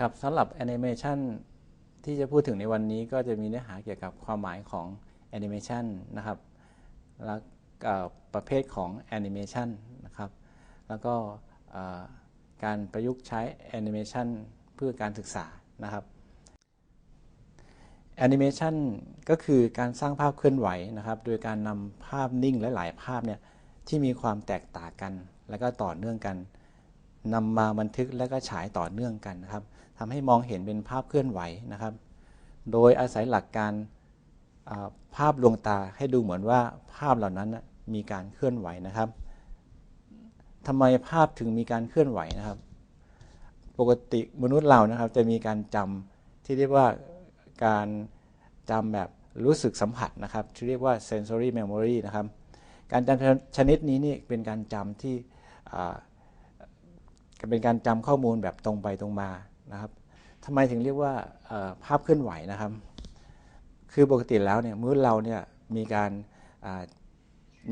กับสำหรับแอนิเมชันที่จะพูดถึงในวันนี้ก็จะมีเนื้อหาเกี่ยวกับความหมายของแอนิเมชันนะครับและประเภทของแอนิเมชันนะครับแล้วก็การประยุกต์ใช้แอนิเมชันเพื่อการศึกษานะครับแอนิเมชันก็คือการสร้างภาพเคลื่อนไหวนะครับ โดยการนำภาพนิ่งและหลายภาพเนี่ยที่มีความแตกต่างกัน และก็ต่อเนื่องกัน นำมาบันทึกและก็ฉายต่อเนื่องกันนะครับทำให้มองเห็นเป็นภาพเคลื่อนไหวนะครับ โดยอาศัยหลักการภาพลวงตาให้ดูเหมือนว่าภาพเหล่านั้นมีการเคลื่อนไหวนะครับทำไมภาพถึงมีการเคลื่อนไหวนะครับ ปกติมนุษย์เรานะครับจะมีการจำที่เรียกว่าการจำแบบรู้สึกสัมผัสนะครับ ที่เรียกว่า sensory memory นะครับ การจำชนิดนี้นี่เป็นการจำที่ เป็นการจำข้อมูลแบบตรงไปตรงมานะครับทำไมถึงเรียกว่าภาพเคลื่อนไหวนะครับ คือปกติแล้วเนี่ยมือเราเนี่ยมีการ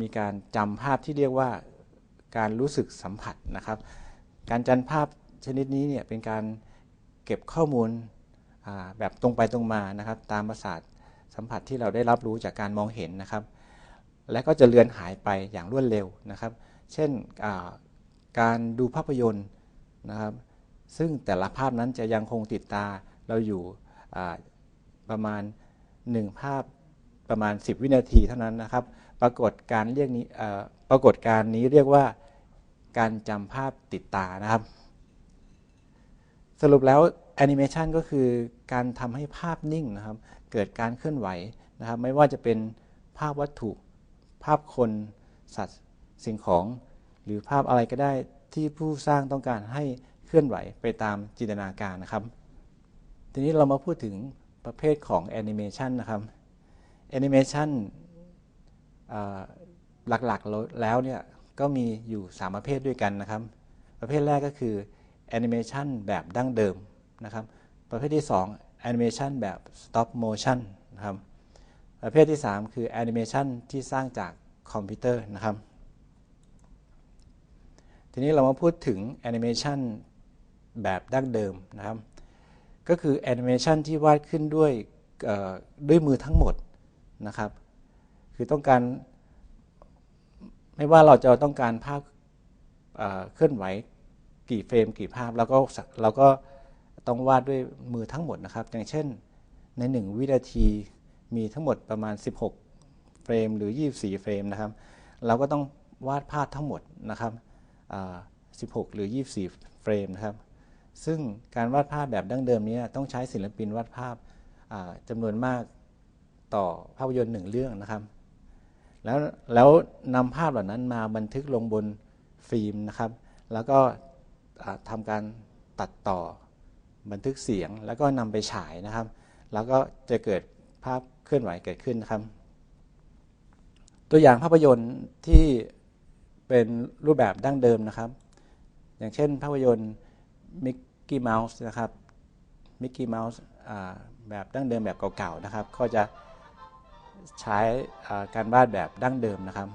มีการจำภาพที่เรียกว่าการรู้สึกสัมผัสนะครับ การจำภาพชนิดนี้เนี่ยเป็นการเก็บข้อมูลแบบตรงไปตรงมานะครับ ตามประสาทสัมผัสที่เราได้รับรู้จากการมองเห็นนะครับ และก็จะเลือนหายไปอย่างรวดเร็วนะครับ เช่นการดูภาพยนตร์ นะครับ ซึ่งแต่ละภาพนั้นจะยังคงติดตาเราอยู่ประมาณ 1 ภาพประมาณ 10 วินาทีเท่านั้นนะครับ ปรากฏการเรียกนี้ปรากฏการนี้เรียกว่าการจำภาพติดตานะครับ สรุปแล้วแอนิเมชันก็คือการทำให้ภาพนิ่งนะครับ เกิดการเคลื่อนไหวนะครับ ไม่ว่าจะเป็นภาพวัตถุ ภาพคน สัตว์ สิ่งของ หรือภาพอะไรก็ได้ ที่ผู้สร้างต้องการให้เคลื่อนไหวไปตามจินตนาการนะครับ ทีนี้เรามาพูดถึงประเภทของแอนิเมชันนะครับแอนิเมชันหลักๆแล้วเนี่ยก็มีอยู่ 3 ประเภทด้วยกันนะครับ ประเภทแรกก็คือแอนิเมชันแบบดั้งเดิมนะครับ ประเภทที่2แอนิเมชันแบบ stop motion นะครับ ประเภทที่ 3 คือแอนิเมชันที่สร้างจากคอมพิวเตอร์นะครับ ทีนี้เรามาพูดถึงแอนิเมชันแบบดั้งเดิมนะครับ ก็คือแอนิเมชันที่วาดขึ้นด้วยด้วยมือทั้งหมดนะครับ คือต้องการ ไม่ว่าเราจะต้องการภาพเคลื่อนไหวกี่เฟรมกี่ภาพ แล้วก็เราก็ต้องวาดด้วยมือทั้งหมดนะครับ อย่างเช่นใน 1 วินาทีมีทั้งหมดประมาณ 16 เฟรมหรือ 24 เฟรมนะครับ เราก็ต้องวาดภาพทั้งหมดนะครับ 16 หรือ 24 เฟรมนะครับ ซึ่งการวาดภาพแบบดั้งเดิมนี้ต้องใช้ศิลปินวาดภาพจำนวนมากต่อภาพยนตร์หนึ่งเรื่องนะครับ แล้วแล้วนำภาพเหล่านั้นมาบันทึกลงบนฟิล์มนะครับ แล้วก็ทำการตัดต่อบันทึกเสียง แล้วก็นำไปฉายนะครับ แล้วก็จะเกิดภาพเคลื่อนไหวเกิดขึ้นนะครับ ตัวอย่างภาพยนตร์ที่ เป็นรูปแบบดั้งเดิมนะครับ อย่างเช่นภาพยนตร์มิกกี้เมาส์นะครับมิกกี้เมาส์แบบดั้งเดิมแบบเก่าๆนะครับ ก็จะใช้การวาดแบบดั้งเดิมนะครับ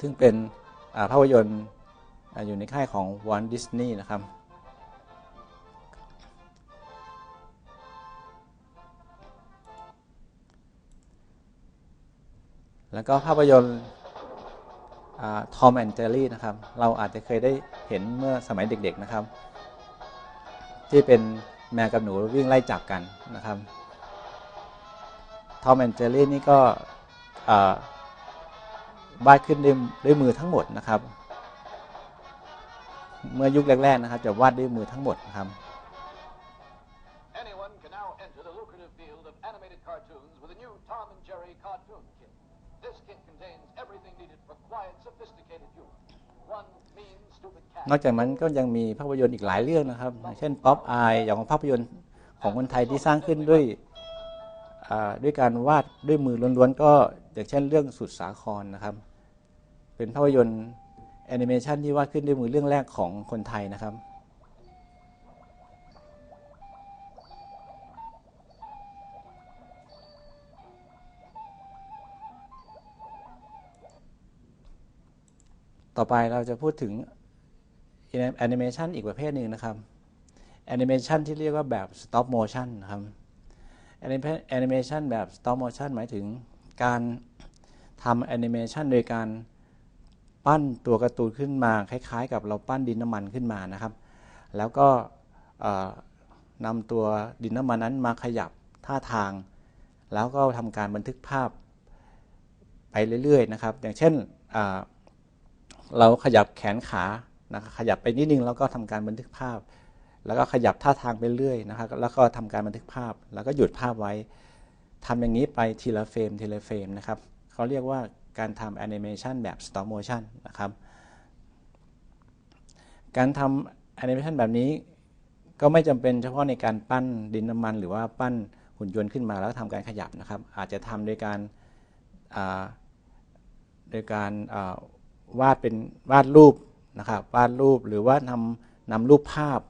ซึ่งเป็นภาพยนตร์อยู่ในค่ายของวอลดิสนีย์นะครับ แล้วก็ภาพยนตร์ ทอมแอนเจอรี่นะครับ เราอาจจะเคยได้เห็นเมื่อสมัยเด็กๆนะครับ ที่เป็นแมวกับหนูวิ่งไล่จับกันนะครับทอมแอนเจอรี่นี่ก็วาดขึ้นด้วยด้วยมือทั้งหมดนะครับ เมื่อยุคแรกๆนะครับ จะวาดด้วยมือทั้งหมดนะครับ นอกจากนั้นก็ยังมีภาพยนตร์อีกหลายเรื่องนะครับ เช่นป๊อปอายอย่างภาพยนตร์ของคนไทยที่สร้างขึ้นด้วยด้วยการวาดด้วยมือล้วนๆก็อย่างเช่นเรื่องสุดสาครนะครับ เป็นภาพยนตร์แอนิเมชันที่วาดขึ้นด้วยมือเรื่องแรกของคนไทยนะครับ ต่อไปเราจะพูดถึง แอนิเมชันอีกประเภทหนึ่งนะครับแอนิเมชันที่เรียกว่าแบบ stop motion นะครับแอนิเมชันแบบ stop motion หมายถึงการทำแอนิเมชันโดยการปั้นตัวการ์ตูนขึ้นมา คล้ายๆ กับเราปั้นดินน้ำมันขึ้นมานะครับ แล้วก็นำตัวดินน้ำมันนั้นมาขยับท่าทาง แล้วก็ทำการบันทึกภาพไปเรื่อยๆนะครับ อย่างเช่นเราขยับแขนขา นะครับขยับไปนิดนึงแล้วก็ทำการบันทึกภาพ แล้วก็ขยับท่าทางไปเรื่อยนะครับแล้วก็ทำการบันทึกภาพ แล้วก็หยุดภาพไว้ทำอย่างนี้ไปทีละเฟรมทีละเฟรมนะครับเขาเรียกว่าการทำแอนิเมชันแบบ stop motion นะครับ การทำแอนิเมชันแบบนี้ก็ไม่จำเป็นเฉพาะในการปั้นดินน้ำมัน หรือว่าปั้นหุ่นยนต์ขึ้นมาแล้วทำการขยับนะครับ อาจจะทำโดยการโดยการวาดเป็นวาดรูป นะครับวาดรูปหรือว่านำนำรูปภาพ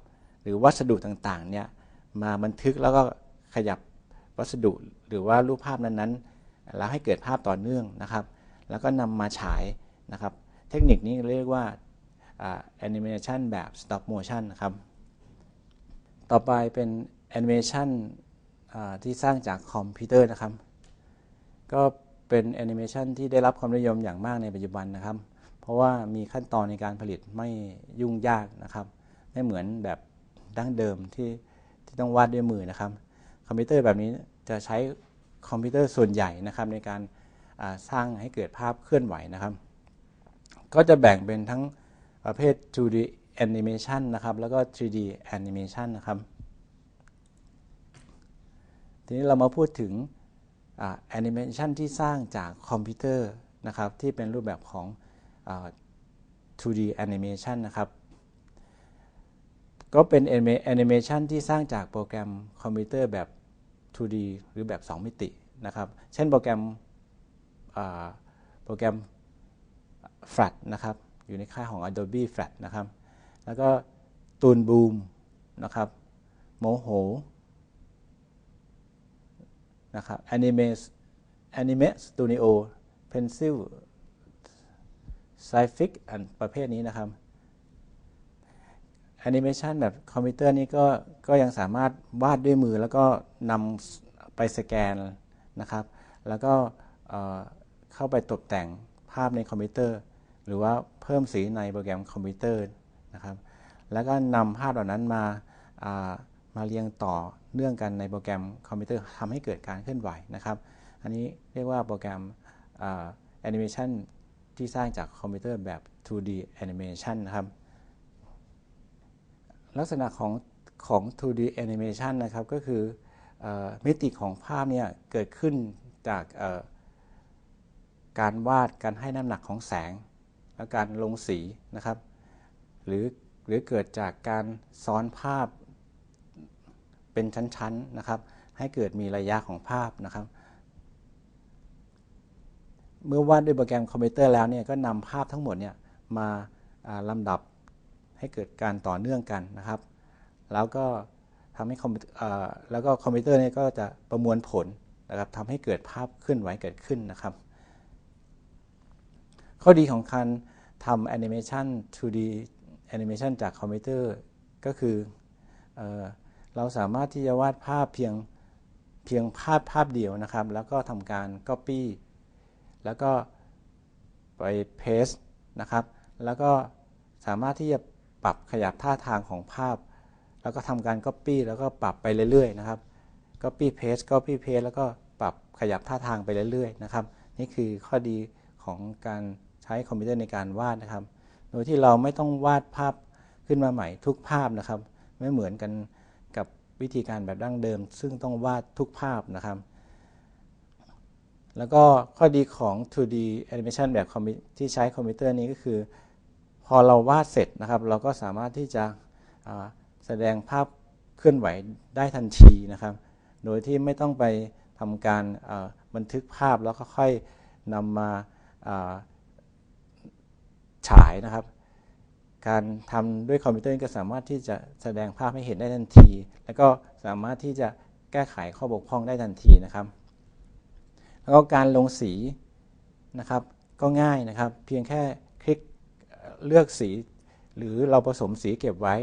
หรือวัสดุต่างๆเนี่ยมาบันทึกแล้วก็ขยับวัสดุหรือว่ารูปภาพนั้นๆ แล้วให้เกิดภาพต่อเนื่องนะครับ แล้วก็นำมาฉายนะครับ เทคนิคนี้เรียกว่าแอนิเมชันแบบ stop motion นะครับ ต่อไปเป็นแอนิเมชันที่สร้างจากคอมพิวเตอร์นะครับ ก็เป็นแอนิเมชันที่ได้รับความนิยมอย่างมากในปัจจุบันนะครับ เพราะว่ามีขั้นตอนในการผลิตไม่ยุ่งยากนะครับ ไม่เหมือนแบบดั้งเดิมที่ที่ต้องวาดด้วยมือนะครับ คอมพิวเตอร์แบบนี้จะใช้คอมพิวเตอร์ส่วนใหญ่นะครับ ในการสร้างให้เกิดภาพเคลื่อนไหวนะครับ ก็จะแบ่งเป็นทั้งประเภท 2D animation นะครับ แล้วก็ 3D animation นะครับ ทีนี้เรามาพูดถึงแอนิเมชันที่สร้างจากคอมพิวเตอร์นะครับ ที่เป็นรูปแบบของ 2D animation นะครับ ก็เป็นแอนิเมชันที่สร้างจากโปรแกรมคอมพิวเตอร์แบบ 2D หรือแบบ 2 มิตินะครับ เช่นโปรแกรมโปรแกรม Flash นะครับ อยู่ในค่ายของ Adobe Flash นะครับ แล้วก็ตูนบูมนะครับโมโหนะครับ Anime Anime Studio Pencil s c i f i c อันประเภทนี้นะครับแอนิเมชันแบบคอมพิวเตอร์นี้ก็ก็ยังสามารถวาดด้วยมือแล้วก็นำไปสแกนนะครับ แล้วก็เข้าไปตกแต่งภาพในคอมพิวเตอร์ หรือว่าเพิ่มสีในโปรแกรมคอมพิวเตอร์นะครับแล้วก็นำภาพเหล่านั้นมามาเรียงต่อเนื่องกันในโปรแกรมคอมพิวเตอร์ทำให้เกิดการเคลื่อนไหวนะครับ อันนี้เรียกว่าโปรแกรมแอนิเมชัน ที่สร้างจากคอมพิวเตอร์แบบ 2D animation นะครับ ลักษณะของของ 2D animation นะครับก็คืออมิติของภาพเนี่ยเกิดขึ้นจากการวาดการให้น้ำหนักของแสง และการลงสีนะครับ หรือหรือเกิดจากการซ้อนภาพเป็นชั้นๆนะครับ ให้เกิดมีระยะของภาพนะครับ เมื่อวาดด้วยโปรแกรมคอมพิวเตอร์แล้วเนี่ยก็นำภาพทั้งหมดเนี่ยมาลำดับให้เกิดการต่อเนื่องกันนะครับ แล้วก็ทำให้คอมพิวเตอร์แล้วก็คอมพิวเตอร์เนี่ยก็จะประมวลผลนะครับทำให้เกิดภาพเคลื่อนไหวเกิดขึ้นนะครับ ข้อดีของการทำแอนิเมชัน 2D แอนิเมชันจากคอมพิวเตอร์ก็คือเราสามารถที่จะวาดภาพเพียงเพียงภาพภาพเดียวนะครับ แล้วก็ทำการ Copy แล้วก็ไป Paste นะครับ แล้วก็สามารถที่จะปรับขยับท่าทางของภาพ แล้วก็ทำการ Copy แล้วก็ปรับไปเรื่อยๆนะครับ Copy Paste Copy Paste แล้วก็ปรับขยับท่าทางไปเรื่อยๆนะครับ นี่คือข้อดีของการใช้คอมพิวเตอร์ในการวาดนะครับ โดยที่เราไม่ต้องวาดภาพขึ้นมาใหม่ทุกภาพนะครับ ไม่เหมือนกันกับวิธีการแบบดั้งเดิม ซึ่งต้องวาดทุกภาพนะครับ แล้วก็ข้อดีของ 2D animation แบบที่ใช้คอมพิวเตอร์นี้ก็คือ พอเราวาดเสร็จนะครับ เราก็สามารถที่จะแสดงภาพเคลื่อนไหวได้ทันทีนะครับ โดยที่ไม่ต้องไปทำการบันทึกภาพแล้วก็ค่อยนำมาฉายนะครับ การทำด้วยคอมพิวเตอร์ก็สามารถที่จะแสดงภาพให้เห็นได้ทันที แล้วก็สามารถที่จะแก้ไขข้อบกพร่องได้ทันทีนะครับ แล้วก็การลงสีนะครับก็ง่ายนะครับ เพียงแค่คลิกเลือกสี หรือเราผสมสีเก็บไว้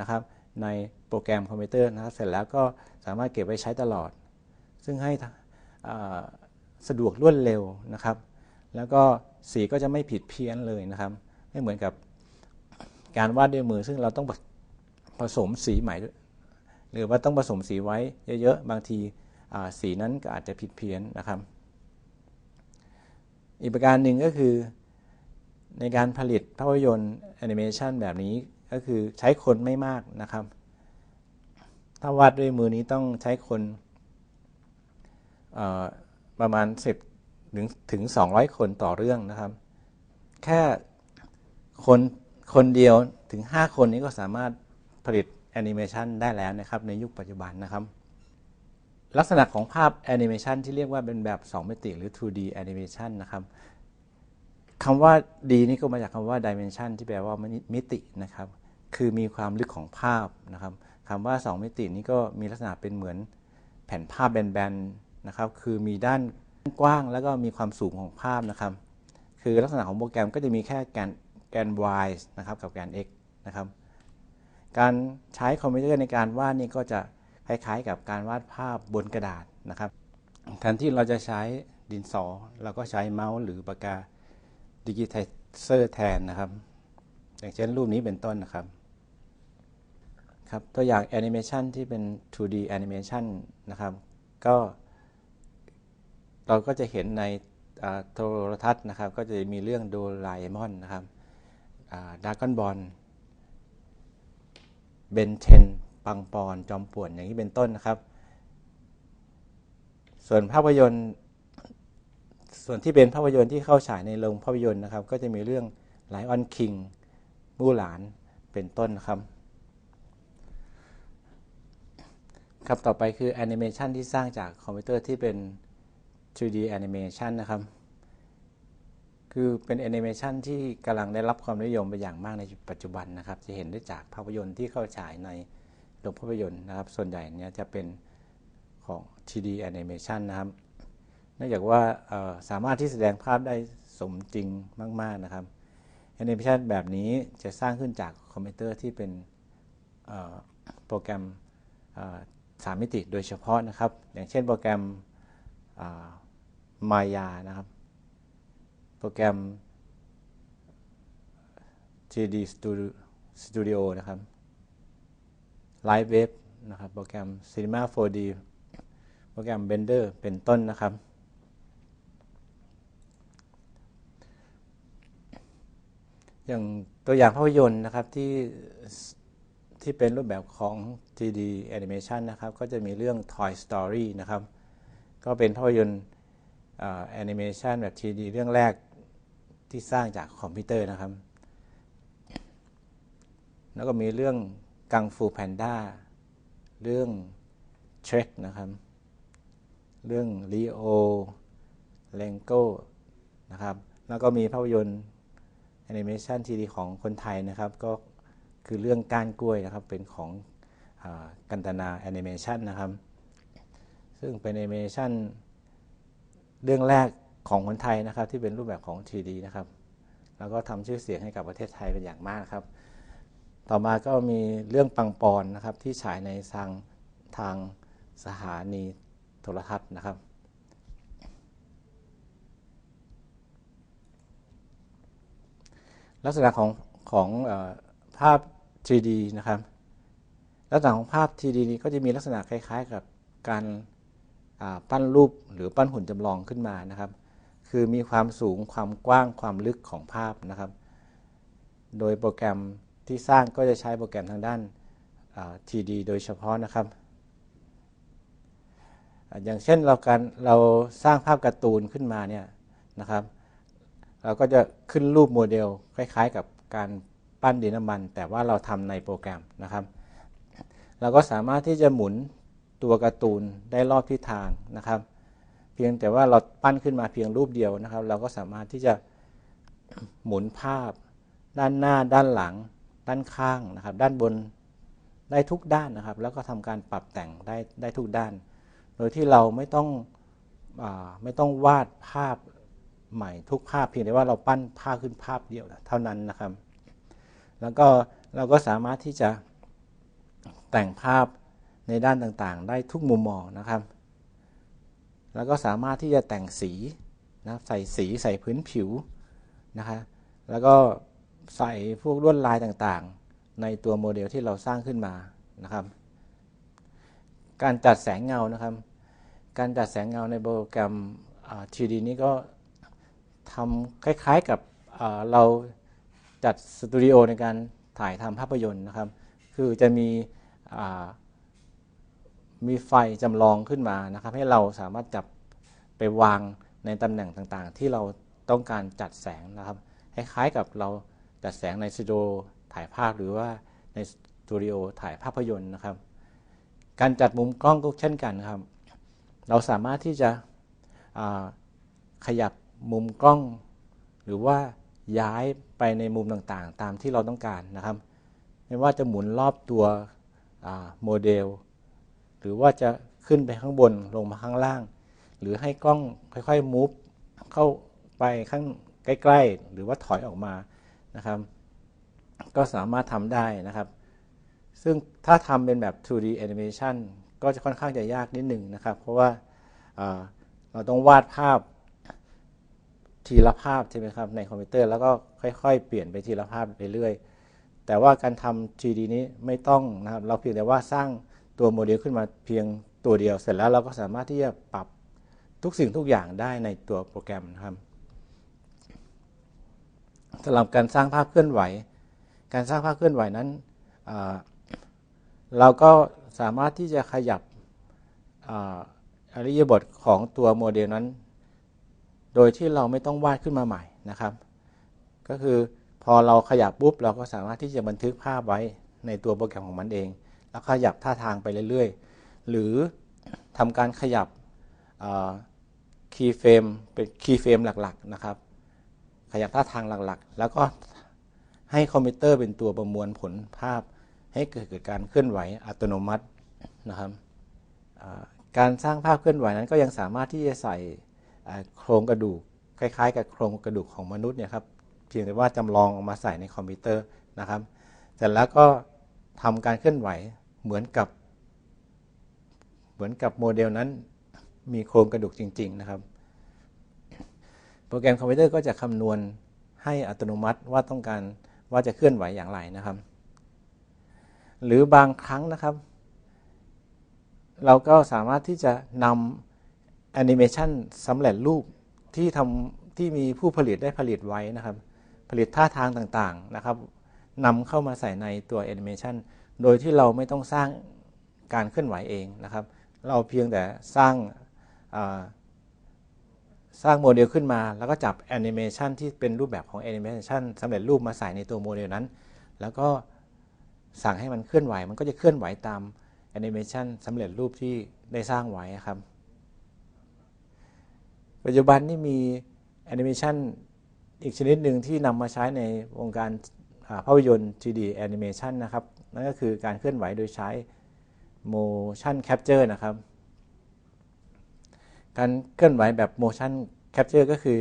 นะครับในโปรแกรมคอมพิวเตอร์นะครับเสร็จแล้วก็สามารถเก็บไว้ใช้ตลอด ซึ่งให้สะดวกรวดเร็วนะครับ แล้วก็สีก็จะไม่ผิดเพี้ยนเลยนะครับ ไม่เหมือนกับการวาดด้วยมือ ซึ่งเราต้องผสมสีใหม่หรือว่าต้องผสมสีไว้เยอะๆ บางที สีนั้นก็อาจจะผิดเพี้ยนนะครับ อีกประการหนึ่งก็คือในการผลิตภาพยนตร์แอนิเมชันแบบนี้ก็คือใช้คนไม่มากนะครับ ถ้าวาดด้วยมือนี้ต้องใช้คนประมาณ 10ถึงถึง 200 คนต่อเรื่องนะครับ แค่คนคนเดียวถึง 5 คนนี้ก็สามารถผลิตแอนิเมชันได้แล้วนะครับในยุคปัจจุบันนะครับ ลักษณะของภาพแอนิเมชันที่เรียกว่าเป็นแบบ 2 มิติหรือ 2D แอนิเมชันนะครับคำว่าดีนี่ก็มาจากคำว่า dimension ที่แปลว่ามิตินะครับ คือมีความลึกของภาพนะครับคำว่า 2 มิตินี้ก็มีลักษณะเป็นเหมือนแผ่นภาพแบนๆนะครับ คือมีด้านกว้างแล้วก็มีความสูงของภาพนะครับ คือลักษณะของโปรแกรมก็จะมีแค่แกนแกน y นะครับกับแกน x นะครับ การใช้คอมพิวเตอร์ในการวาดนี่ก็จะ คล้ายๆ กับการวาดภาพบนกระดาษนะครับแทนที่เราจะใช้ดินสอเราก็ใช้เมาส์หรือปากกาดิจิทัลเซอร์แทนนะครับ อย่างเช่นรูปนี้เป็นต้นนะครับครับตัวอย่างแอนิเมชันที่เป็น 2D แอนิเมชันนะครับก็เราก็จะเห็นในโทรทัศน์นะครับ ก็จะมีเรื่องโดราเอมอนนะครับดากอนบอลเบนเทน ปังปอนจอมป่วนอย่างนี้เป็นต้นนะครับ ส่วนภาพยนตร์ส่วนที่เป็นภาพยนตร์ที่เข้าฉายในโรงภาพยนตร์นะครับ ก็จะมีเรื่องไลออนคิงมูหลานเป็นต้นนะครับ ครับต่อไปคือแอนิเมชันที่สร้างจากคอมพิวเตอร์ที่เป็น 3D แอนิเมชันนะครับ คือเป็นแอนิเมชันที่กำลังได้รับความนิยมไปอย่างมากในปัจจุบันนะครับ จะเห็นได้จากภาพยนตร์ที่เข้าฉายใน โรงภาพยนตร์นะครับ ส่วนใหญ่เนี้ยจะเป็นของ 3D แอนิเมชันนะครับเนื่องจากว่าสามารถที่แสดงภาพได้สมจริงมาก ๆนะครับแอนิเมชันแบบนี้จะสร้างขึ้นจากคอมพิวเตอร์ที่เป็นโปรแกรมสามมิติโดยเฉพาะนะครับ อย่างเช่นโปรแกรมมายานะครับ โปรแกรม 3D Studio นะครับ Live Web นะครับโปรแกรม Cinema 4D โปรแกรม Blender เป็นต้นนะครับ อย่างตัวอย่างภาพยนตร์นะครับที่ที่เป็นรูปแบบของ 3D animation นะครับก็จะมีเรื่อง Toy Story นะครับก็เป็นภาพยนตร์แอนิเมชันแบบ 3D เรื่องแรกที่สร้างจากคอมพิวเตอร์นะครับ แล้วก็มีเรื่อง กังฟูแพนด้าเรื่องเทรคนะครับ เรื่องลีโอเลงโก้นะครับ แล้วก็มีภาพยนตร์แอนิเมชันทีดีของคนไทยนะครับ ก็คือเรื่องก้านกล้วยนะครับ เป็นของอกันตนาแอนิเมชันนะครับ ซึ่งเป็นแอนิเมชันเรื่องแรกของคนไทยนะครับที่เป็นรูปแบบของ 3D นะครับ แล้วก็ทำชื่อเสียงให้กับประเทศไทยเป็นอย่างมากครับ ต่อมาก็มีเรื่องปังปอนนะครับที่ฉายในทางทางสถานีโทรทัศน์นะครับ ลักษณะของของอภาพ 3D นะครับ ลักษณะของภาพ 3D นี้ก็จะมีลักษณะคล้ายๆ กับการปั้นรูปหรือปั้นหุ่นจำลองขึ้นมานะครับ คือมีความสูงความกว้างความลึกของภาพนะครับ โดยโปรแกรม ที่สร้างก็จะใช้โปรแกรมทางด้าน 3D โดยเฉพาะนะครับ อย่างเช่นเราการเราสร้างภาพการ์ตูนขึ้นมาเนี่ยนะครับ เราก็จะขึ้นรูปโมเดลคล้ายๆ กับการปั้นดินน้ำมัน แต่ว่าเราทำในโปรแกรมนะครับ เราก็สามารถที่จะหมุนตัวการ์ตูนได้รอบทิศทางนะครับ เพียงแต่ว่าเราปั้นขึ้นมาเพียงรูปเดียวนะครับ เราก็สามารถที่จะหมุนภาพด้านหน้าด้านหลัง ด้านข้างนะครับ ด้านบนได้ทุกด้านนะครับ แล้วก็ทำการปรับแต่งได้ได้ทุกด้าน โดยที่เราไม่ต้องอไม่ต้องวาดภาพใหม่ทุกภาพเพียงแต่ว่าเราปั้นภาพขึ้นภาพเดียวเท่านั้นนะครับ แล้วก็เราก็สามารถที่จะแต่งภาพในด้านต่างๆ ได้ทุกมุมมองนะครับ แล้วก็สามารถที่จะแต่งสีนะใส่สีใส่พื้นผิวนะคะแล้วก็ ใส่พวกลวดลายต่างๆ ในตัวโมเดลที่เราสร้างขึ้นมานะครับ การจัดแสงเงานะครับ การจัดแสงเงาในโปรแกรม 3D นี้ก็ทำคล้ายๆกับเราจัดสตูดิโอในการถ่ายทำภาพยนตร์นะครับ คือจะมีมีไฟจำลองขึ้นมานะครับ ให้เราสามารถจับไปวางในตำแหน่งต่างๆ ที่เราต้องการจัดแสงนะครับ คล้ายๆกับเรา จัดแสงในสตูดิโอถ่ายภาพหรือว่าในสตูดิโอถ่ายภาพยนตร์นะครับ การจัดมุมกล้องก็เช่นกันครับ เราสามารถที่จะขยับมุมกล้อง หรือว่าย้ายไปในมุมต่างๆ ตามที่เราต้องการนะครับ ไม่ว่าจะหมุนรอบตัวโมเดล หรือว่าจะขึ้นไปข้างบนลงมาข้างล่าง หรือให้กล้องค่อยๆมูฟเข้าไปข้างใกล้ ๆ หรือว่าถอยออกมา นะครับ ก็สามารถทำได้นะครับ ซึ่งถ้าทำเป็นแบบ 2D animation ก็จะค่อนข้างจะยากนิดหนึ่งนะครับ เพราะว่าเราต้องวาดภาพทีละภาพใช่ไหมครับในคอมพิวเตอร์แล้วก็ค่อย ๆ เปลี่ยนไปทีละภาพไปเรื่อยแต่ว่าการทำ 3D นี้ไม่ต้องนะครับ เราเพียงแต่ว่าสร้างตัวโมเดลขึ้นมาเพียงตัวเดียว เสร็จแล้วเราก็สามารถที่จะปรับทุกสิ่งทุกอย่างได้ในตัวโปรแกรมนะครับ สำหรับการสร้างภาพเคลื่อนไหว การสร้างภาพเคลื่อนไหวนั้น เราก็สามารถที่จะขยับอริยบทของตัวโมเดลนั้น โดยที่เราไม่ต้องวาดขึ้นมาใหม่นะครับ ก็คือพอเราขยับปุ๊บเราก็สามารถที่จะบันทึกภาพไว้ในตัวโปรแกรมของมันเอง แล้วขยับท่าทางไปเรื่อยๆ หรือทำการขยับคีย์เฟรมเป็นคีย์เฟรมหลักๆนะครับ ขยับท่าทางหลักๆ แล้วก็ให้คอมพิวเตอร์เป็นตัวประมวลผลภาพ ให้เกิดการเคลื่อนไหวอัตโนมัตินะครับการสร้างภาพเคลื่อนไหวนั้นก็ยังสามารถที่จะใส่โครงกระดูกคล้ายๆ กับโครงกระดูกของมนุษย์เนี่ยครับเพียงแต่ว่าจำลองออกมาใส่ในคอมพิวเตอร์นะครับเสร็จแล้วก็ทำการเคลื่อนไหวเหมือนกับ เหมือนกับโมเดลนั้นมีโครงกระดูกจริง ๆ นะครับ โปรแกรมคอมพิวเตอร์ก็จะคำนวณให้อัตโนมัติว่าต้องการว่าจะเคลื่อนไหวอย่างไรนะครับ หรือบางครั้งนะครับ เราก็สามารถที่จะนำแอนิเมชันสำเร็จรูปที่ทำที่มีผู้ผลิตได้ผลิตไว้นะครับ ผลิตท่าทางต่างๆนะครับนำเข้ามาใส่ในตัวแอนิเมชันโดยที่เราไม่ต้องสร้างการเคลื่อนไหวเองนะครับ เราเพียงแต่สร้าง สร้างโมเดลขึ้นมา แล้วก็จับแอนิเมชันที่เป็นรูปแบบของแอนิเมชันสำเร็จรูปมาใส่ในตัวโมเดลนั้น แล้วก็สั่งให้มันเคลื่อนไหว มันก็จะเคลื่อนไหวตามแอนิเมชันสำเร็จรูปที่ได้สร้างไว้ครับ ปัจจุบันนี่มีแอนิเมชันอีกชนิดหนึ่งที่นำมาใช้ในวงการภาพยนตร์ 3D animation นะครับ นั่นก็คือการเคลื่อนไหวโดยใช้ motion capture นะครับ การเคลื่อนไหวแบบ motion capture ก็คือ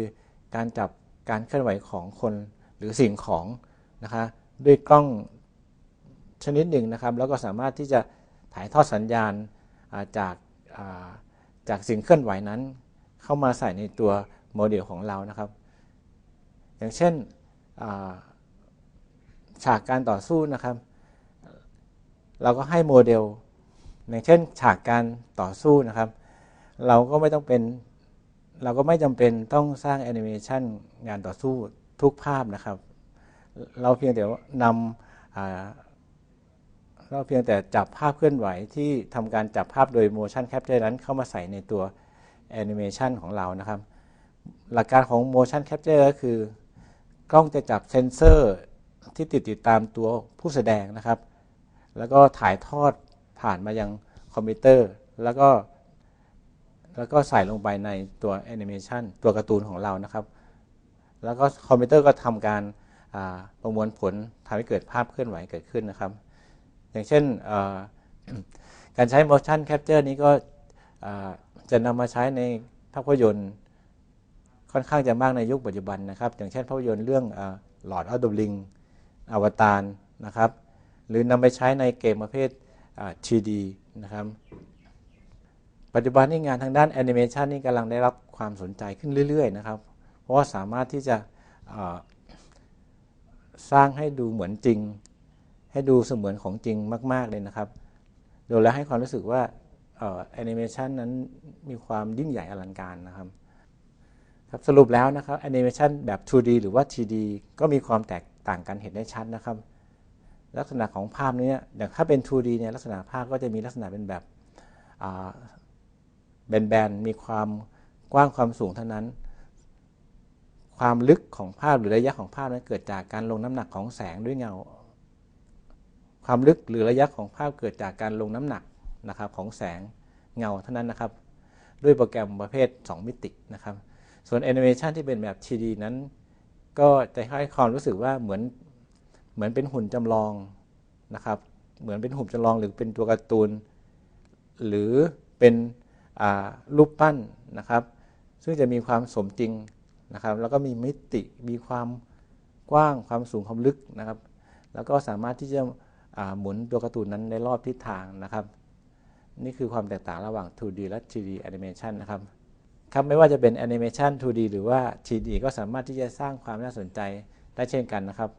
การจับการเคลื่อนไหวของคนหรือสิ่งของนะคะด้วยกล้องชนิดหนึ่งนะครับ แล้วก็สามารถที่จะถ่ายทอดสัญญาณจากจากสิ่งเคลื่อนไหวนั้น เข้ามาใส่ในตัวโมเดลของเรานะครับ อย่างเช่นฉากการต่อสู้นะครับ เราก็ให้โมเดลอย่างเช่นฉากการต่อสู้นะครับ เราก็ไม่ต้องเป็น เราก็ไม่จำเป็นต้องสร้างแอนิเมชันงานต่อสู้ทุกภาพนะครับ เราเพียงแต่นำเราเพียงแต่จับภาพเคลื่อนไหวที่ทำการจับภาพโดย motion capture นั้นเข้ามาใส่ในตัวแอนิเมชันของเรานะครับ หลักการของ motion capture ก็คือกล้องจะจับเซนเซอร์ที่ติดติดตามตัวผู้แสดงนะครับ แล้วก็ถ่ายทอดผ่านมายังคอมพิวเตอร์ แล้วก็ แล้วก็ใส่ลงไปในตัวแอนิเมชันตัวการ์ตูนของเรานะครับ แล้วก็คอมพิวเตอร์ก็ทำการประมวลผลทำให้เกิดภาพเคลื่อนไหวเกิดขึ้นนะครับ อย่างเช่นการใช้ motion capture นี้ก็จะนำมาใช้ในภาพยนตร์ค่อนข้างจะมากในยุคปัจจุบันนะครับ อย่างเช่นภาพยนตร์เรื่องหลอดอัลดบลิงอวตารนะครับ หรือนำไปใช้ในเกมประเภท 3D นะครับ ปัจจุบันนี้งานทางด้านแอนิเมชันนี่กำลังได้รับความสนใจขึ้นเรื่อย ๆ นะครับ เพราะว่าสามารถที่จะสร้างให้ดูเหมือนจริง ให้ดูเสมือนของจริงมาก ๆ เลยนะครับ โดยแล้วให้ความรู้สึกว่าแอนิเมชันนั้นมีความยิ่งใหญ่อลังการนะครับครับสรุปแล้วนะครับแอนิเมชันแบบ 2D หรือว่า 3D ก็มีความแตกต่างกันเห็นได้ชัดนะครับ ลักษณะของภาพนี้อย่างถ้าเป็น 2D เนี่ยลักษณะภาพก็จะมีลักษณะเป็นแบบ แบนๆมีความกว้างความสูงเท่านั้น ความลึกของภาพหรือระยะของภาพนั้นเกิดจากการลงน้ำหนักของแสงด้วยเงา ความลึกหรือระยะของภาพเกิดจากการลงน้ำหนักนะครับของแสงเงาเท่านั้นนะครับ ด้วยโปรแกรมประเภท 2 มิตินะครับ ส่วนแอนิเมชันที่เป็นแบบ 3D นั้น ก็จะให้ความรู้สึกว่าเหมือนเหมือนเป็นหุ่นจำลองนะครับ เหมือนเป็นหุ่นจำลองหรือเป็นตัวการ์ตูน หรือเป็น รูปปั้นนะครับ ซึ่งจะมีความสมจริงนะครับ แล้วก็มีมิติมีความกว้างความสูงความลึกนะครับ แล้วก็สามารถที่จะหมุนตัวการ์ตูนนั้นในรอบทิศทางนะครับ นี่คือความแตกต่างระหว่าง 2D และ 3D animation นะครับครับไม่ว่าจะเป็น animation 2D หรือว่า 3D ก็สามารถที่จะสร้างความน่าสนใจได้เช่นกันนะครับ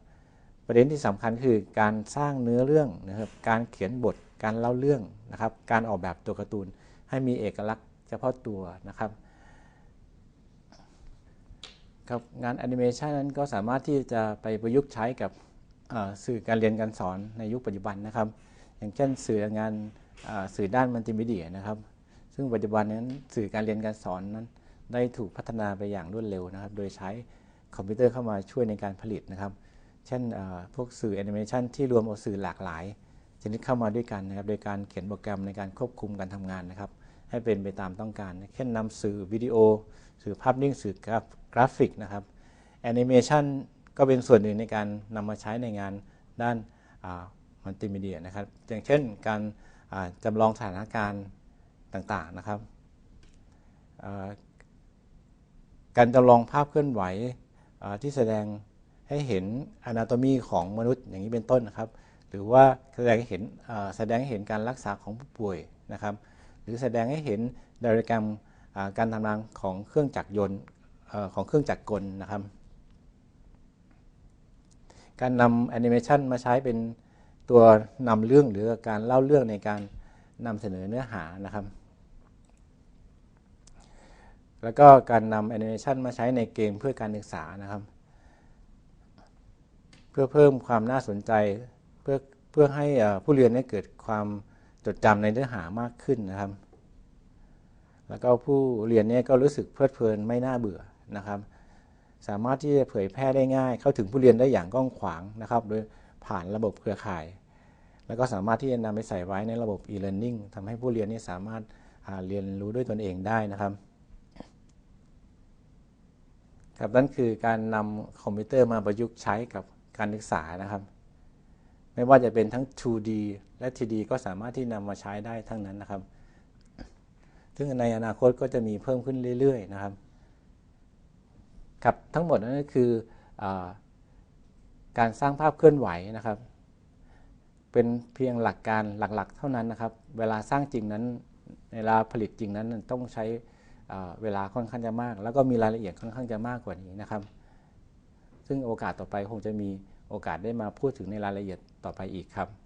ประเด็นที่สำคัญคือการสร้างเนื้อเรื่องนะครับ การเขียนบท การเล่าเรื่องนะครับ การออกแบบตัวการ์ตูน ให้มีเอกลักษณ์เฉพาะตัวนะครับครับงานแอนิเมชันนั้นก็สามารถที่จะไปประยุกต์ใช้กับสื่อการเรียนการสอนในยุคปัจจุบันนะครับ อย่างเช่นสื่องานสื่อด้านมัลติมีเดียนะครับ ซึ่งปัจจุบันนั้นสื่อการเรียนการสอนนั้น ได้ถูกพัฒนาไปอย่างรวดเร็วนะครับ โดยใช้คอมพิวเตอร์เข้ามาช่วยในการผลิตนะครับ เช่นพวกสื่อแอนิเมชันที่รวมเอาสื่อหลากหลายชนิดเข้ามาด้วยกันนะครับ โดยการเขียนโปรแกรมในการควบคุมการทำงานนะครับ ให้เป็นไปตามต้องการ เช่นนำสื่อวิดีโอ สื่อภาพนิ่ง สื่อกราฟิกนะครับแอนิเมชันก็เป็นส่วนหนึ่งในการนำมาใช้ในงานด้านมัลติมีเดียนะครับ อย่างเช่นการจำลองสถานการณ์ต่างๆนะครับ การจำลองภาพเคลื่อนไหวที่แสดงให้เห็นอนาโตมีของมนุษย์อย่างนี้เป็นต้นนะครับ หรือว่าแสดงให้เห็นแสดงให้เห็นการรักษาของผู้ป่วยนะครับ รือแสดงให้เห็นดิเรกรรมการทำงานของเครื่องจักรยนต์ของเครื่องจักรกลนะครับ การนำแอนิเมชันมาใช้เป็นตัวนำเรื่องหรือการเล่าเรื่องในการนำเสนอเนื้อหานะครับ แล้วก็การนำแอนิเมชันมาใช้ในเกมเพื่อการศึกษานะครับ เพื่อเพิ่มความน่าสนใจ เพื่อเพื่อให้ผู้เรียนได้เกิดความ จดจำในเนื้อหามากขึ้นนะครับ แล้วก็ผู้เรียนเนี่ยก็รู้สึกเพลิดเพลินไม่น่าเบื่อนะครับ สามารถที่จะเผยแพร่ได้ง่าย เข้าถึงผู้เรียนได้อย่างกว้างขวางนะครับ โดยผ่านระบบเครือข่าย แล้วก็สามารถที่จะนำไปใส่ไว้ในระบบ e-learning ทำให้ผู้เรียนนี่สามารถเรียนรู้ด้วยตนเองได้นะครับครับนั่นคือการนำคอมพิวเตอร์มาประยุกต์ใช้กับการศึกษานะครับ ไม่ว่าจะเป็นทั้ง 2D และ 3D ก็สามารถที่นำมาใช้ได้ทั้งนั้นนะครับ ซึ่งในอนาคตก็จะมีเพิ่มขึ้นเรื่อยๆนะครับครับทั้งหมดนั้นก็คืออการสร้างภาพเคลื่อนไหวนะครับ เป็นเพียงหลักการหลักๆ เท่านั้นนะครับ เวลาสร้างจริงนั้นเวลาผลิตจริงนั้นต้องใช้เวลาค่อนข้างจะมาก แล้วก็มีรายละเอียดค่อนข้างจะมากกว่านี้นะครับ ซึ่งโอกาสต่อไปคงจะมี โอกาสได้มาพูดถึงในรายละเอียดต่อไปอีกครับ